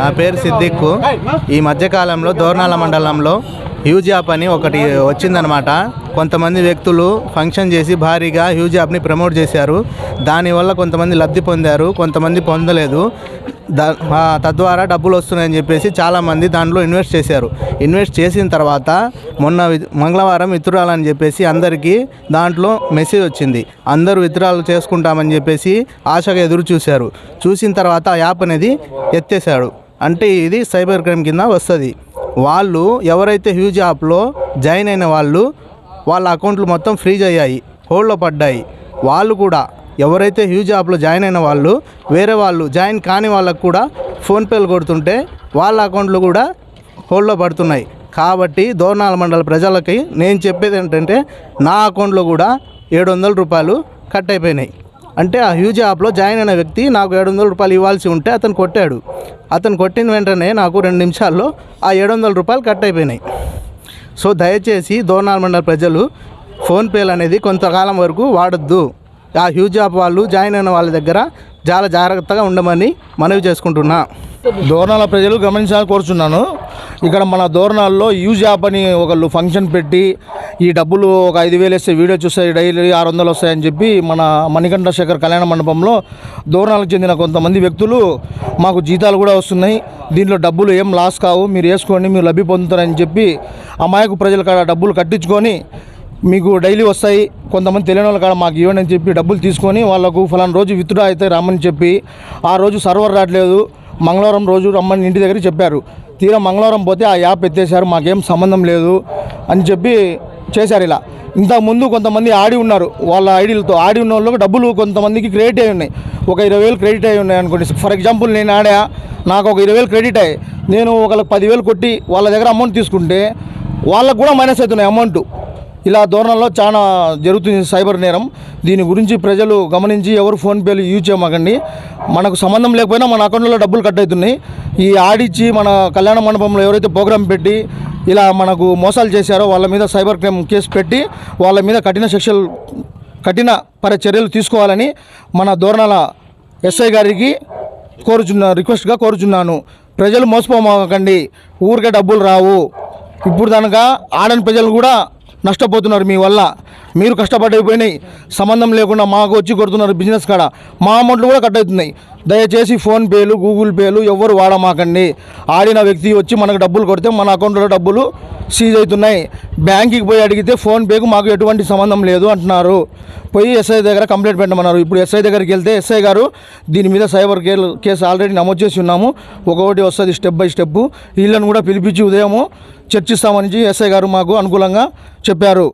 నా పేరు సిద్దిక్ ఈ మధ్యకాలంలో దోర్నాల మండలంలో హ్యూజ్ యాప్ అని ఒకటి వచ్చిందనమాట. కొంతమంది వ్యక్తులు ఫంక్షన్ చేసి భారీగా హ్యూజ్ యాప్ని ప్రమోట్ చేశారు. దానివల్ల కొంతమంది లబ్ధి పొందారు కొంతమంది పొందలేదు. తద్వారా డబ్బులు వస్తున్నాయని చెప్పేసి చాలామంది దాంట్లో ఇన్వెస్ట్ చేశారు. ఇన్వెస్ట్ చేసిన తర్వాత మొన్న మంగళవారం విత్డ్రాలని చెప్పేసి అందరికీ దాంట్లో మెసేజ్ వచ్చింది. అందరూ విత్డ్రాలు చేసుకుంటామని చెప్పేసి ఆశగా ఎదురు చూశారు చూసిన తర్వాత ఆ యాప్ అనేది ఎత్తేసాడు అంటే ఇది సైబర్ క్రైమ్ కింద వస్తుంది. వాళ్ళు ఎవరైతే హ్యూజ్ యాప్లో జాయిన్ అయిన వాళ్ళు వాళ్ళ అకౌంట్లు మొత్తం ఫ్రీజ్ అయ్యాయి హోల్డ్లో పడ్డాయి. వాళ్ళు కూడా ఎవరైతే హ్యూజ్ యాప్లో జాయిన్ అయిన వాళ్ళు వేరే వాళ్ళు జాయిన్ కాని వాళ్ళకు కూడా ఫోన్పేలు కొడుతుంటే వాళ్ళ అకౌంట్లు కూడా హోల్డ్లో పడుతున్నాయి. కాబట్టి దోర్నాల మండల ప్రజలకి నేను చెప్పేది ఏంటంటే నా అకౌంట్లో కూడా ఏడు వందల రూపాయలు కట్ అయిపోయినాయి. అంటే ఆ హ్యూజ్ యాప్లో జాయిన్ అయిన వ్యక్తి నాకు ఏడు వందల రూపాయలు ఇవ్వాల్సి ఉంటే అతను కొట్టాడు. అతను కొట్టిన వెంటనే నాకు రెండు నిమిషాల్లో ఆ ఏడు వందల రూపాయలు కట్ అయిపోయినాయి. సో దయచేసి దోర్నాల మండల ప్రజలు ఫోన్పేలు అనేది కొంతకాలం వరకు వాడొద్దు. ఆ హ్యూజ్ యాప్ వాళ్ళు జాయిన్ అయిన వాళ్ళ దగ్గర చాలా జాగ్రత్తగా ఉండమని మనవి చేసుకుంటున్నా. దోరణాల ప్రజలు గమనించాలని కోరుచున్నాను. ఇక్కడ మన దోరణాల్లో యూజ్ యాప్ అని ఒకళ్ళు ఫంక్షన్ పెట్టి ఈ డబ్బులు ఒక ఐదు వేలు వేస్తే వీడియో చూస్తే డైలీ ఆరు వందలు వస్తాయని చెప్పి మన మణికంఠ శేఖర్ కళ్యాణ మండపంలో దోరణాలకు చెందిన కొంతమంది వ్యక్తులు మాకు జీతాలు కూడా వస్తున్నాయి. దీంట్లో డబ్బులు ఏం లాస్ కావు మీరు వేసుకోండి మీరు లబ్ధి పొందుతారని చెప్పి అమాయకు ప్రజల కాడ డబ్బులు కట్టించుకొని మీకు డైలీ వస్తాయి. కొంతమంది తెలియని వాళ్ళు కాడ మాకు ఇవ్వండి అని చెప్పి డబ్బులు తీసుకొని వాళ్ళకు ఫలానా రోజు విత్డ్రా అయితే రమ్మని చెప్పి ఆ రోజు సర్వర్ రావట్లేదు. మంగళవారం రోజు రమ్మని ఇంటి దగ్గర చెప్పారు. తీరా మంగళవారం పోతే ఆ యాప్ ఎత్తేసారు మాకేం సంబంధం లేదు అని చెప్పి చేశారు ఇలా. ఇంతకుముందు కొంతమంది ఆడి ఉన్నారు వాళ్ళ ఐడీలతో. ఆడి ఉన్న వాళ్ళకి డబ్బులు కొంతమందికి క్రెడిట్ అయి ఉన్నాయి. ఒక ఇరవై వేలు క్రెడిట్ అయి ఉన్నాయి అనుకోండి. ఫర్ ఎగ్జాంపుల్ నేను ఆడా నాకు ఒక ఇరవై వేలు క్రెడిట్ అయ్యి నేను ఒకళ్ళకి పదివేలు కొట్టి వాళ్ళ దగ్గర అమౌంట్ తీసుకుంటే వాళ్ళకు కూడా మైనస్ అవుతున్నాయి అమౌంట్. ఇలా ధోరణంలో చాలా జరుగుతుంది సైబర్ నేరం. దీని గురించి ప్రజలు గమనించి ఎవరు ఫోన్పేలు యూజ్ చేయమాకండి. మనకు సంబంధం లేకపోయినా మన అకౌంట్లో డబ్బులు కట్ అవుతున్నాయి. ఈ ఆడిచ్చి మన కళ్యాణ మండపంలో ఎవరైతే ప్రోగ్రాం పెట్టి ఇలా మనకు మోసాలు చేశారో వాళ్ళ మీద సైబర్ క్రైమ్ కేసు పెట్టి వాళ్ళ మీద కఠిన శిక్షలు కఠిన పర చర్యలు తీసుకోవాలని మన ధోరణాల ఎస్ఐ గారికి కోరుచున్నా రిక్వెస్ట్గా కోరుచున్నాను. ప్రజలు మోసపోమాకండి. ఊరికే డబ్బులు రావు. ఇప్పుడు కనుక ఆడని ప్రజలు కూడా నష్టపోతున్నారు మీ వల్ల. మీరు కష్టపడైపోయినాయి. సంబంధం లేకుండా మాకు వచ్చి కొడుతున్నారు బిజినెస్ కాడ. మా అమౌంట్లు కూడా కట్ అవుతున్నాయి. దయచేసి ఫోన్పేలు గూగుల్ పేలు ఎవరు వాడమాకండి. ఆడిన వ్యక్తి వచ్చి మనకు డబ్బులు కొడితే మన అకౌంట్లో డబ్బులు సీజ్ అవుతున్నాయి. బ్యాంకుకి పోయి అడిగితే ఫోన్పేకు మాకు ఎటువంటి సంబంధం లేదు అంటున్నారు. పోయి ఎస్ఐ దగ్గర కంప్లైంట్ పెట్టమన్నారు. ఇప్పుడు ఎస్ఐ దగ్గరికి వెళ్తే ఎస్ఐ గారు దీని మీద సైబర్ కేర్ కేసు ఆల్రెడీ నమోదు చేసి ఉన్నాము. ఒక్కొక్కటి వస్తుంది స్టెప్ బై స్టెప్ వీళ్ళని కూడా పిలిపించి ఉదయము చర్చిస్తామని ఎస్ఐ గారు మాకు అనుకూలంగా చెప్పారు.